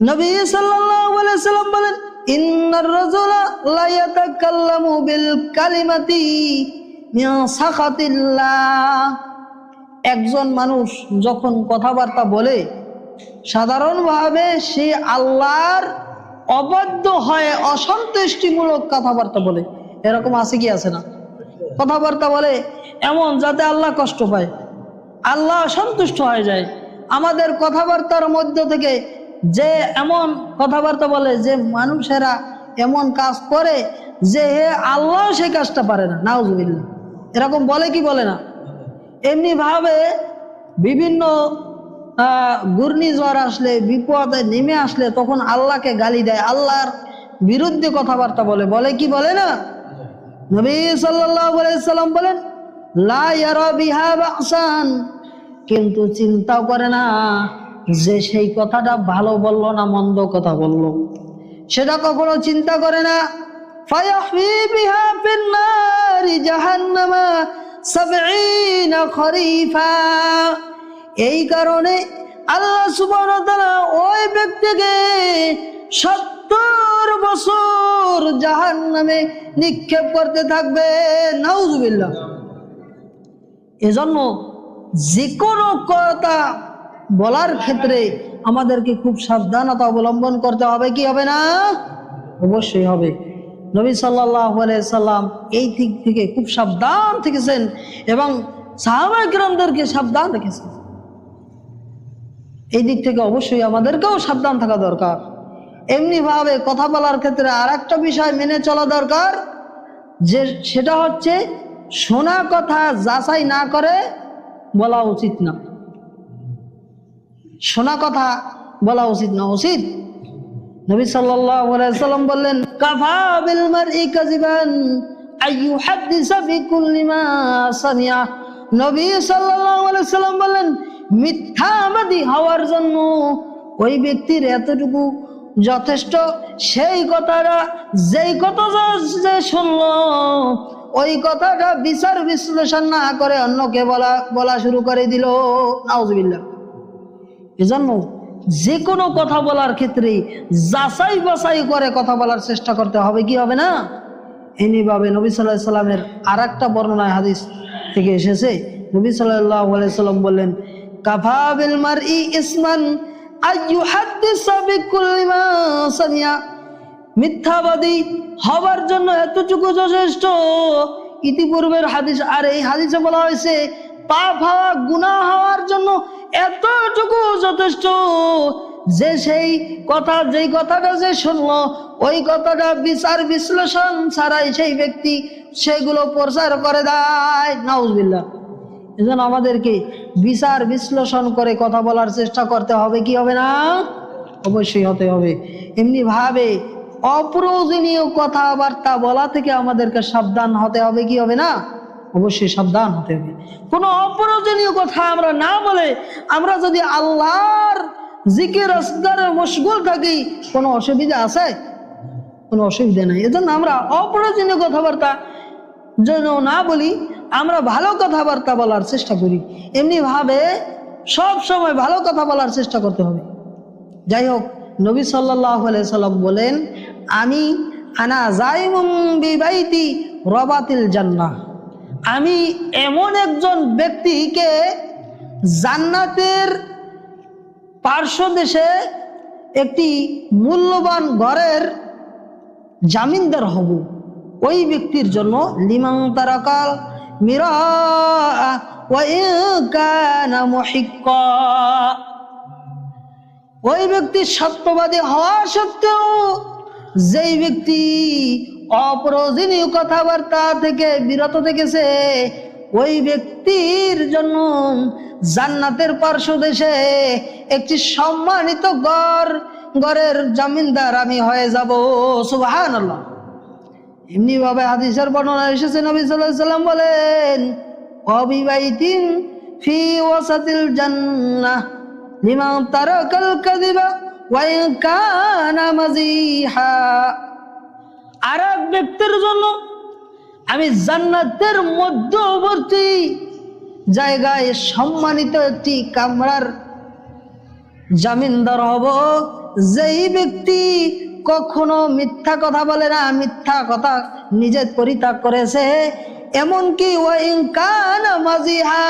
নবী সাল্লাম বলেন বিল একজন মানুষ যখন কথাবার্তা বলে, সাধারণভাবে সে আল্লাহর অবাধ্য হয়ে অসন্তুষ্টিমূলক কথাবার্তা বলে। এরকম আছে কি, আছে না? কথাবার্তা বলে এমন যাতে আল্লাহ কষ্ট পায়। আল্লাহ অসন্তুষ্ট হয়ে যায়। আমাদের কথাবার্তার মধ্য থেকে যে এমন কথাবার্তা বলে, যে মানুষেরা এমন কাজ করে যে হে আল্লাহ সেই কাজটা পারে না। নাউজুবিল্লাহ। এরকম বলে কি বলে না? এমনি ভাবে বিভিন্ন ঘূর্ণিঝড় আসলে, বিপদে নেমে আসলে তখন আল্লাহকে গালি দেয়, আল্লাহর বিরুদ্ধে কথাবার্তা বলে। বলে কি বলে না? নবী সাল্লাম বলেন, লা বিহা কিন্তু চিন্তাও করে না। যে সেই কথাটা ভালো বলল না মন্দ কথা বলল। সেটা কখনো চিন্তা করে না। এই কারণে আল্লাহ সুবহানাহু ওই ব্যক্তিকে সত্তর বছর জাহান্নামে নিক্ষেপ করতে থাকবে। নাউজুবিল্লাহ। এজন্য যে কোনো কথা বলার ক্ষেত্রে আমাদেরকে খুব সাবধানতা অবলম্বন করতে হবে, কি হবে না? অবশ্যই হবে। নবী সাল্লাম এই দিক থেকে খুব সাবধান থেকেছেন এবং সাহাবাগ্রামদেরকে সাবধান রেখেছেন। এই দিক থেকে অবশ্যই আমাদেরকেও সাবধান থাকা দরকার। এমনি ভাবে কথা বলার ক্ষেত্রে আর একটা বিষয় মেনে চলা দরকার, যে সেটা হচ্ছে, শোনা কথা যাচাই না করে বলা উচিত না। শোনা কথা বলা উচিত না উচিত? নবী সাল্লাম বললেন নবী বললেন হওয়ার জন্য ওই ব্যক্তির এতটুকু যথেষ্ট, সেই কথাটা যেই কথা যে শুনলো, ওই কথাটা বিচার বিশ্লেষণ না করে অন্যকে বলা বলা শুরু করে দিল। নাউজুবিল্লাহ। এজন্য যে কোনো কথা বলার ক্ষেত্রে যাচাই বাছাই করে কথা বলার চেষ্টা করতে হবে, কি হবে না? এমনিভাবে নবী সাল্লাহ সাল্লামের আর একটা বর্ণনায় হাদিস থেকে এসেছে। নবী সাল্লাহ সাল্লাম বললেন, কাফা বিল মার ই ইসমান মিথ্যাবাদী হবার জন্য এতটুকু যথেষ্ট। ইতিপূর্বের হাদিস, আর এই হাদিসে বলা হয়েছে পাপ হওয়া গুনাহ হওয়ার জন্য এতটুকু যথেষ্ট যে সেই কথা, যেই কথাটা যে শুনলো, ওই কথাটা বিচার বিশ্লেষণ ছাড়াই সেই ব্যক্তি সেগুলো প্রচার করে দেয়। নাউজবিল্লা এজন্য আমাদেরকে বিচার বিশ্লেষণ করে কথা বলার চেষ্টা করতে হবে, কি হবে না? অবশ্যই হতে হবে। এমনি ভাবে অপ্রয়োজনীয় কথাবার্তা বলা থেকে আমাদেরকে সাবধান হতে হবে, কি হবে না? অবশ্যই সাবধান হতে হবে। কোনো অপ্রয়োজনীয় কথা আমরা না বলে আমরা যদি আল্লাহর জিকির আসগারে মশগুল থাকি, কোনো অসুবিধা আছে? কোনো অসুবিধা নাই। এজন্য আমরা অপ্রয়োজনীয় কথাবার্তা যেন না বলি, আমরা ভালো কথাবার্তা বলার চেষ্টা করি। এমনি ভাবে সব সময় ভালো কথা বলার চেষ্টা করতে হবে। যাই হোক, নবী সাল্লাহ সাল্লাম বলেন, আমি আনা জাইমুম বিবাইতি রবাতিল জান্নাহ। আমি এমন একজন ব্যক্তিকে জান্নাতের পার্শ্ব দেশে একটি মূল্যবান ঘরের জামিনদার হব। ওই ব্যক্তির জন্য লিমাং তারাকাল মিরা ওই ব্যক্তি সত্যবাদী হওয়া সত্ত্বেও যেই ব্যক্তি অপ্রয়োজনীয় কথাবার্তা থেকে, বিরত থেকেছে ওই ব্যক্তির জন্য জান্নাতের পার্শ্ব দেশে একটি সম্মানিত গড়, গড়ের জামিনদার আমি হয়ে যাব। সুবাহান আল্লাহ এমনি ভাবে হাদিসের বর্ণনা এসেছে, নবী সাল্লাম বলেন, অবিবাহিতিন ফি ওয়াসাতিল জান্নাহ, লিমান তারাকাল কাযিবা ওয়া কানা মাজিহা আর এক ব্যক্তির জন্য আমি জান্নাতের মধ্যবর্তী জায়গায় সম্মানিত একটি কামরার জামিনদার হব। যেই ব্যক্তি কখনো মিথ্যা কথা বলে না, মিথ্যা কথা নিজে পরিত্যাগ করেছে, এমনকি মাজিহা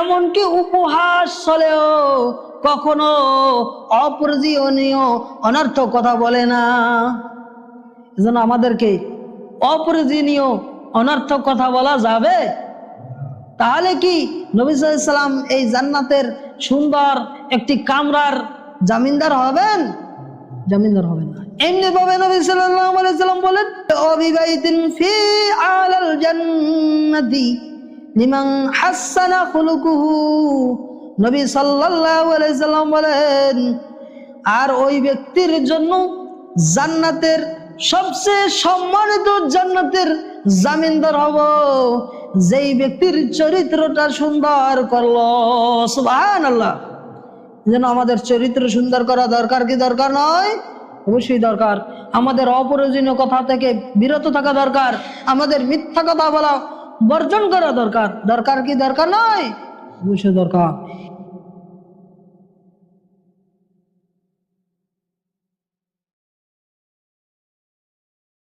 এমনকি উপহাস চলেও কখনো অপ্রয়োজনীয়, অনর্থক কথা বলে না। এজন্য আমাদেরকে অপ্রয়োজনীয়, অনর্থক কথা বলা যাবে। তাহলে কি নবী সাল্লাম এই জান্নাতের সুন্দর একটি কামরার জামিনদার হবেন? জামিনদার হবেন না। এমনি ভাবে নবী বলেন, অবিবাহিতিন ফি নবী বলেন, আর ওই ব্যক্তির জন্য জান্নাতের সবচেয়ে সম্মানিত জান্নাতের জামিনদার হব। যেই ব্যক্তির চরিত্রটা সুন্দর করল। সুবহানাল্লাহ। যেন আমাদের চরিত্র সুন্দর করা দরকার কি দরকার নয়? অবশ্যই দরকার। আমাদের অপ্রয়োজনীয় কথা থেকে বিরত থাকা দরকার। আমাদের মিথ্যা কথা বলা বর্জন করা দরকার। দরকার কি দরকার নয়? অবশ্যই দরকার।